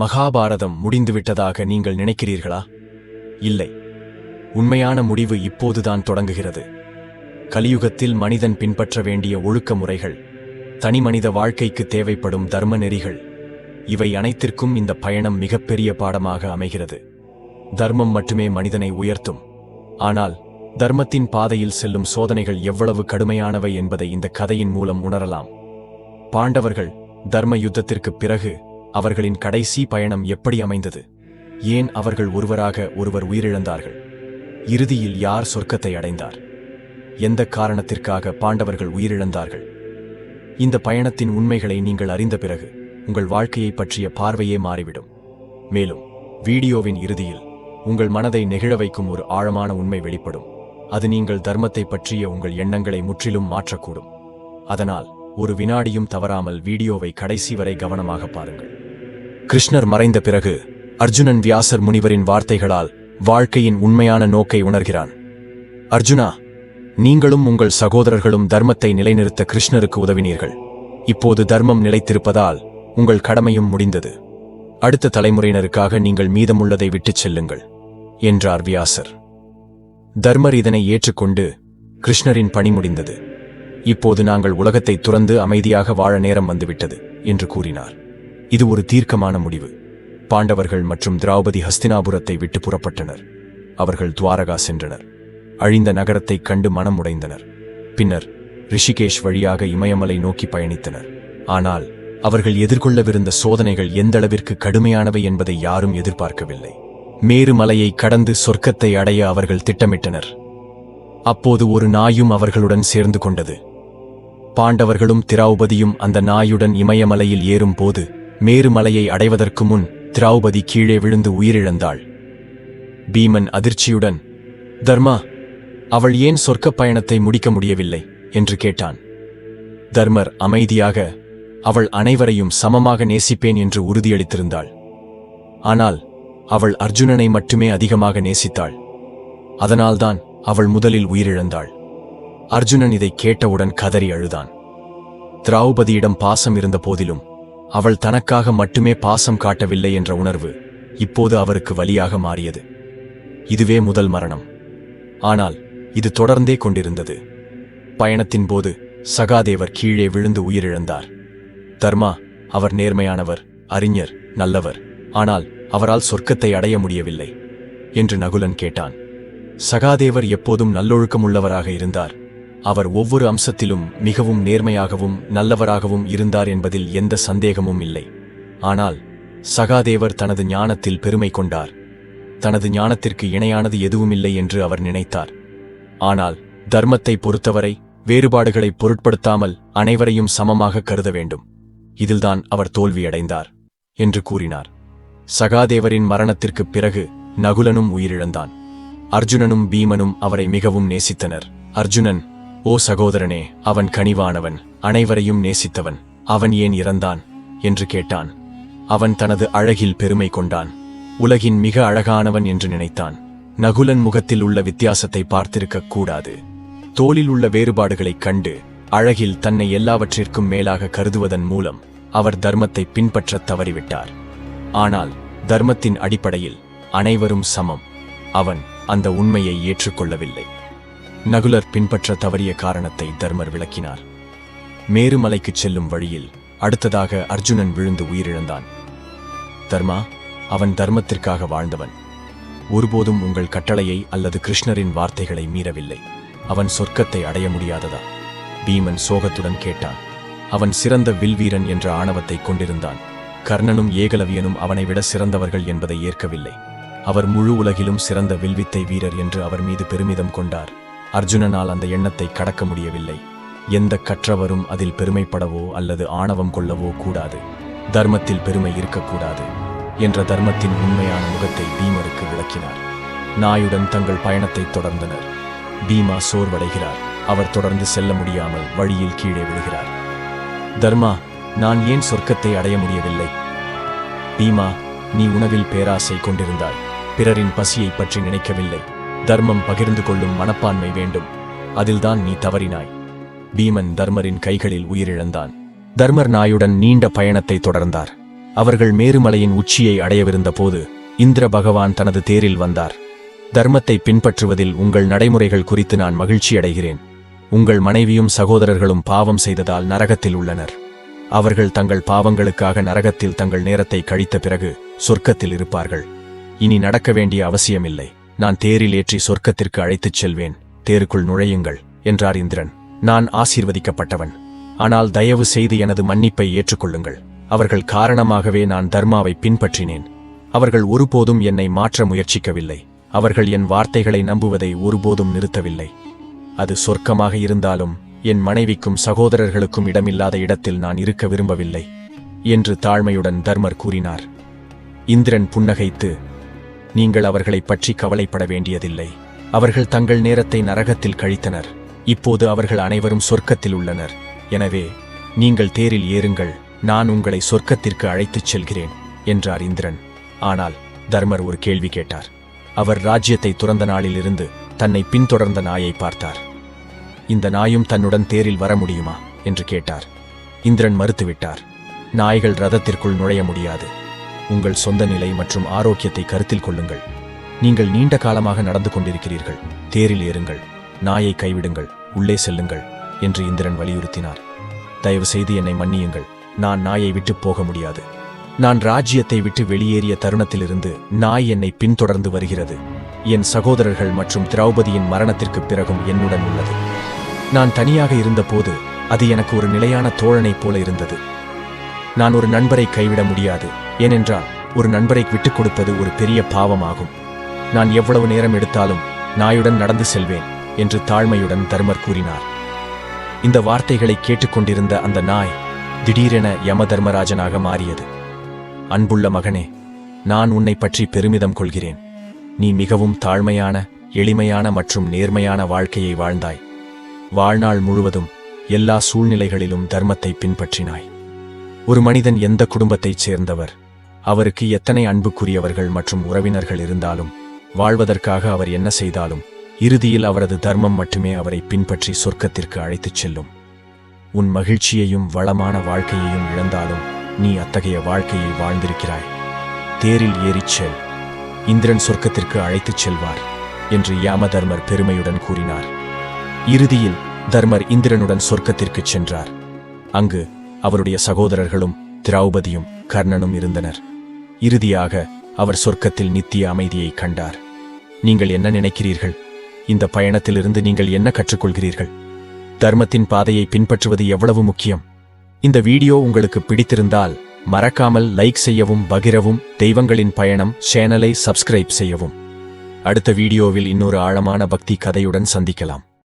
மகாபாரதம் முடிந்துவிட்டதாக நீங்கள் நினைக்கிறீர்களா? இல்லை. உண்மையான முடிவு இப்போதுதான் தொடங்குகிறது. கலியுகத்தில் மனிதன் பின்பற்ற வேண்டிய ஒழுக்க முறைகள் தனிமனித வாழ்க்கைக்கு தேவைப்படும் தர்ம நெறிகள் இவை அனைத்திற்கும் இந்த பயணம் மிகப்பெரிய பாடமாக அமைகிறது. தர்மம் மட்டுமே மனிதனை உயர்த்தும். ஆனால் தர்மத்தின் பாதையில் செல்லும் சோதனைகள் எவ்வளவு கடுமையானவை என்பதை இந்த கதையின் மூலம் உணரலாம். பாண்டவர்கள் தர்ம யுத்தத்திற்குப் பிறகு அவர்களின் கடைசி பயணம் எப்படி அமைந்தது? ஏன் அவர்கள் ஒருவராக ஒருவர் உயிரிழந்தார்கள்? இறுதியில் யார் சொர்க்கத்தை அடைந்தார்? எந்த காரணத்திற்காக பாண்டவர்கள் உயிரிழந்தார்கள்? இந்த பயணத்தின் உண்மைகளை நீங்கள் அறிந்த பிறகு உங்கள் வாழ்க்கையை பற்றிய பார்வையே மாறிவிடும். மேலும் வீடியோவின் இறுதியில் உங்கள் மனதை நெகிழ வைக்கும் ஒரு ஆழமான உண்மை வெளிப்படும். அது நீங்கள் தர்மத்தை பற்றிய உங்கள் எண்ணங்களை முற்றிலும் மாற்றக்கூடும். அதனால் ஒரு வினாடியும் தவறாமல் வீடியோவை கடைசி வரை கவனமாக பாருங்கள். கிருஷ்ணர் மறைந்த பிறகு அர்ஜுனன் வியாசர் முனிவரின் வார்த்தைகளால் வாழ்க்கையின் உண்மையான நோக்கை உணர்கிறான். அர்ஜுனா நீங்களும் உங்கள் சகோதரர்களும் தர்மத்தை நிலைநிறுத்த கிருஷ்ணருக்கு உதவினீர்கள். இப்போது தர்மம் நிலைத்திருப்பதால் உங்கள் கடமையும் முடிந்தது. அடுத்த தலைமுறையினருக்காக நீங்கள் மீதமுள்ளதை விட்டுச் செல்லுங்கள் என்றார் வியாசர். தர்மர் இதனை ஏற்றுக்கொண்டு கிருஷ்ணரின் பணி முடிந்தது. இப்போது நாங்கள் உலகத்தை துறந்து அமைதியாக வாழ நேரம் வந்துவிட்டது என்று கூறினார். இது ஒரு தீர்க்கமான முடிவு. பாண்டவர்கள் மற்றும் திரௌபதி ஹஸ்தினாபுரத்தை விட்டு புறப்பட்டனர். அவர்கள் துவாரகா சென்றனர். அழிந்த நகரத்தைக் கண்டு மனம் உடைந்தனர். பின்னர் ரிஷிகேஷ் வழியாக இமயமலை நோக்கி பயணித்தனர். ஆனால் அவர்கள் எதிர்கொள்ளவிருந்த சோதனைகள் எந்தளவிற்கு கடுமையானவை என்பதை யாரும் எதிர்பார்க்கவில்லை. மேருமலையை கடந்து சொர்க்கத்தை அடைய அவர்கள் திட்டமிட்டனர். அப்போது ஒரு நாயும் அவர்களுடன் சேர்ந்து கொண்டது. பாண்டவர்களும் திரௌபதியும் அந்த நாயுடன் இமயமலையில் ஏறும்போது மேருமலையை அடைவதற்கு முன் திரௌபதி கீழே விழுந்து உயிரிழந்தாள். பீமன் அதிர்ச்சியுடன் தர்மா அவள் ஏன் சொர்க்கப் பயணத்தை முடிக்க முடியவில்லை? என்று கேட்டான். தர்மர் அமைதியாக அவள் அனைவரையும் சமமாக நேசிப்பேன் என்று உறுதியளித்திருந்தாள். ஆனால் அவள் அர்ஜுனனை மட்டுமே அதிகமாக நேசித்தாள். அதனால்தான் அவள் முதலில் உயிரிழந்தாள். அர்ஜுனன் இதை கேட்டவுடன் கதறி அழுதான். திரௌபதியிடம் பாசம் இருந்த போதிலும் அவள் தனக்காக மட்டுமே பாசம் காட்டவில்லை என்ற உணர்வு இப்போது அவருக்கு வலியாக மாறியது. இதுவே முதல் மரணம். ஆனால் இது தொடர்ந்தே கொண்டிருந்தது. பயணத்தின் போது சகாதேவர் கீழே விழுந்து உயிரிழந்தார். தர்மா அவர் நேர்மையானவர் அறிஞர் நல்லவர். ஆனால் அவரால் சொர்க்கத்தை அடைய முடியவில்லை என்று நகுலன் கேட்டான். சகாதேவர் எப்போதும் நல்லொழுக்கமுள்ளவராக இருந்தார். அவர் ஒவ்வொரு அம்சத்திலும் மிகவும் நேர்மையாகவும் நல்லவராகவும் இருந்தார் என்பதில் எந்த சந்தேகமும் இல்லை. ஆனால் சகாதேவர் தனது ஞானத்தில் பெருமை கொண்டார். தனது ஞானத்திற்கு இணையானது எதுவுமில்லை என்று அவர் நினைத்தார். ஆனால் தர்மத்தை பொறுத்தவரை வேறுபாடுகளை பொருட்படுத்தாமல் அனைவரையும் சமமாக கருத வேண்டும். இதில்தான் அவர் தோல்வியடைந்தார் என்று கூறினார். சகாதேவரின் மரணத்திற்குப் பிறகு நகுலனும் உயிரிழந்தான். அர்ஜுனனும் பீமனும் அவரை மிகவும் நேசித்தனர். அர்ஜுனன் ஓ சகோதரனே அவன் கனிவானவன் அனைவரையும் நேசித்தவன் அவன் ஏன் இறந்தான்? என்று கேட்டான். அவன் தனது அழகில் பெருமை கொண்டான். உலகின் மிக அழகானவன் என்று நினைத்தான். நகுலன் முகத்தில் உள்ள வித்தியாசத்தை பார்த்திருக்கக் கூடாது. தோளில் உள்ள வேறுபாடுகளைக் கண்டு அழகில் தன்னை எல்லாவற்றிற்கும் மேலாக கருதுவதன் மூலம் அவர் தர்மத்தை பின்பற்றத் தவறிவிட்டார். ஆனால் தர்மத்தின் அடிப்படையில் அனைவரும் சமம். அவன் அந்த உண்மையை ஏற்றுக்கொள்ளவில்லை. நகுலர் பின்பற்ற தவறிய காரணத்தை தர்மர் விளக்கினார். மேருமலைக்குச் செல்லும் வழியில் அடுத்ததாக அர்ஜுனன் விழுந்து உயிரிழந்தான். தர்மா அவன் தர்மத்திற்காக வாழ்ந்தவன். ஒருபோதும் உங்கள் கட்டளையை அல்லது கிருஷ்ணரின் வார்த்தைகளை மீறவில்லை. அவன் சொர்க்கத்தை அடைய முடியாததா? பீமன் சோகத்துடன் கேட்டான். அவன் சிறந்த வில்வீரன் என்ற ஆணவத்தை கொண்டிருந்தான். கர்ணனும் ஏகலவியனும் அவனை விட சிறந்தவர்கள் என்பதை ஏற்கவில்லை. அவர் முழு உலகிலும் சிறந்த வில்வித்தை வீரர் என்று அவர் மீது பெருமிதம் கொண்டார். அர்ஜுனனால் அந்த எண்ணத்தை கடக்க முடியவில்லை. எந்த கற்றவரும் அதில் பெருமைப்படவோ அல்லது ஆணவம் கொள்ளவோ கூடாது. தர்மத்தில் பெருமை இருக்கக்கூடாது என்ற தர்மத்தின் உண்மையான முகத்தை பீமருக்கு விளக்கினார். நாயுடன் தங்கள் பயணத்தை தொடர்ந்தனர். பீமா சோர்வடைகிறார். அவர் தொடர்ந்து செல்ல முடியாமல் வழியில் கீழே விழுகிறார். தர்மா நான் ஏன் சொர்க்கத்தை அடைய முடியவில்லை? பீமா நீ உணவில் பேராசை கொண்டிருந்தாய். பிறரின் பசியை பற்றி நினைக்கவில்லை. தர்மம் பகிர்ந்து கொள்ளும் மனப்பான்மை வேண்டும். அதில்தான் நீ தவறினாய். பீமன் தர்மரின் கைகளில் உயிரிழந்தான். தர்மர் நாயுடன் நீண்ட பயணத்தை தொடர்ந்தார். அவர்கள் மேருமலையின் உச்சியை அடையவிருந்த போது இந்திர பகவான் தனது தேரில் வந்தார். தர்மத்தை பின்பற்றுவதில் உங்கள் நடைமுறைகள் குறித்து நான் மகிழ்ச்சி அடைகிறேன். உங்கள் மனைவியும் சகோதரர்களும் பாவம் செய்ததால் நரகத்தில் உள்ளனர். அவர்கள் தங்கள் பாவங்களுக்காக நரகத்தில் தங்கள் நேரத்தை கழித்த பிறகு சொர்க்கத்தில் இருப்பார்கள். இனி நடக்க வேண்டிய அவசியமில்லை. நான் தேரில் ஏற்றி சொர்க்கத்திற்கு அழைத்துச் செல்வேன். தேருக்குள் நுழையுங்கள் என்றார் இந்திரன். நான் ஆசீர்வதிக்கப்பட்டவன். ஆனால் தயவு செய்து எனது மன்னிப்பை ஏற்றுக்கொள்ளுங்கள். அவர்கள் காரணமாகவே நான் தர்மாவை பின்பற்றினேன். அவர்கள் ஒருபோதும் என்னை மாற்ற முயற்சிக்கவில்லை. அவர்கள் என் வார்த்தைகளை நம்புவதை ஒருபோதும் நிறுத்தவில்லை. அது சொர்க்கமாக இருந்தாலும் என் மனைவிக்கும் சகோதரர்களுக்கும் இடமில்லாத இடத்தில் நான் இருக்க விரும்பவில்லை என்று தாழ்மையுடன் தர்மர் கூறினார். இந்திரன் புன்னகைத்து நீங்கள் அவர்களைப் பற்றி கவலைப்பட வேண்டியதில்லை. அவர்கள் தங்கள் நேரத்தை நரகத்தில் கழித்தனர். இப்போது அவர்கள் அனைவரும் சொர்க்கத்தில் உள்ளனர். எனவே நீங்கள் தேரில் ஏறுங்கள். நான் உங்களை சொர்க்கத்திற்கு அழைத்துச் செல்கிறேன் என்றார் இந்திரன். ஆனால் தர்மர் ஒரு கேள்வி கேட்டார். அவர் ராஜ்யத்தை துறந்த நாளிலிருந்து தன்னை பின்தொடர்ந்த நாயை பார்த்தார். இந்த நாயும் தன்னுடன் தேரில் வர முடியுமா? என்று கேட்டார். இந்திரன் மறுத்துவிட்டார். நாய்கள் ரதத்திற்குள் நுழைய முடியாது. உங்கள் சொந்த நிலை மற்றும் ஆரோக்கியத்தை கருத்தில் கொள்ளுங்கள். நீங்கள் நீண்ட காலமாக நடந்து கொண்டிருக்கிறீர்கள். தேரில் ஏறுங்கள். நாயை கைவிடுங்கள். உள்ளே செல்லுங்கள் என்று இந்திரன் வலியுறுத்தினார். தயவு செய்து என்னை மன்னியுங்கள். நான் நாயை விட்டு போக முடியாது. நான் ராஜ்யத்தை விட்டு வெளியேறிய தருணத்திலிருந்து நாய் என்னை பின்தொடர்ந்து வருகிறது. என் சகோதரர்கள் மற்றும் திரௌபதியின் மரணத்திற்குப் பிறகும் என்னுடன் உள்ளது. நான் தனியாக இருந்தபோது அது எனக்கு ஒரு நிலையான தோழனைப் போல இருந்தது. நான் ஒரு நண்பரை கைவிட முடியாது. ஏனென்றால் ஒரு நண்பரை விட்டுக் கொடுப்பது ஒரு பெரிய பாவமாகும். நான் எவ்வளவு நேரம் எடுத்தாலும் நாயுடன் நடந்து செல்வேன் என்று தாழ்மையுடன் தர்மர் கூறினார். இந்த வார்த்தைகளை கேட்டுக்கொண்டிருந்த அந்த நாய் திடீரென யம தர்மராஜனாக மாறியது. அன்புள்ள மகனே நான் உன்னை பற்றி பெருமிதம் கொள்கிறேன். நீ மிகவும் தாழ்மையான எளிமையான மற்றும் நேர்மையான வாழ்க்கையை வாழ்ந்தாய். வாழ்நாள் முழுவதும் எல்லா சூழ்நிலைகளிலும் தர்மத்தை பின்பற்றினாய். ஒரு மனிதன் எந்த குடும்பத்தைச் சேர்ந்தவர்? அவருக்கு எத்தனை அன்புக்குரியவர்கள் மற்றும் உறவினர்கள் இருந்தாலும் வாழ்வதற்காக அவர் என்ன செய்தாலும் இறுதியில் அவரது தர்மம் மட்டுமே அவரை பின்பற்றி சொர்க்கத்திற்கு அழைத்துச் செல்லும். உன் மகிழ்ச்சியையும் வளமான வாழ்க்கையையும் இழந்தாலும் நீ அத்தகைய வாழ்க்கையை வாழ்ந்திருக்கிறாய். தேரில் ஏறிச் செல். இந்திரன் சொர்க்கத்திற்கு அழைத்துச் செல்வார் என்று யாமதர்மர் பெருமையுடன் கூறினார். இறுதியில் தர்மர் இந்திரனுடன் சொர்க்கத்திற்குச் சென்றார். அங்கு அவருடைய சகோதரர்களும் திரௌபதியும் கர்ணனும் இருந்தனர். இறுதியாக அவர் சொர்க்கத்தில் நித்திய அமைதியை கண்டார். நீங்கள் என்ன நினைக்கிறீர்கள்? இந்த பயணத்திலிருந்து நீங்கள் என்ன கற்றுக்கொள்கிறீர்கள்? தர்மத்தின் பாதையை பின்பற்றுவது எவ்வளவு முக்கியம்? இந்த வீடியோ உங்களுக்கு பிடித்திருந்தால் மறக்காமல் லைக் செய்யவும் பகிரவும் தெய்வங்களின் பயணம் சேனலை சப்ஸ்கிரைப் செய்யவும். அடுத்த வீடியோவில் இன்னொரு ஆழமான பக்தி கதையுடன் சந்திக்கலாம்.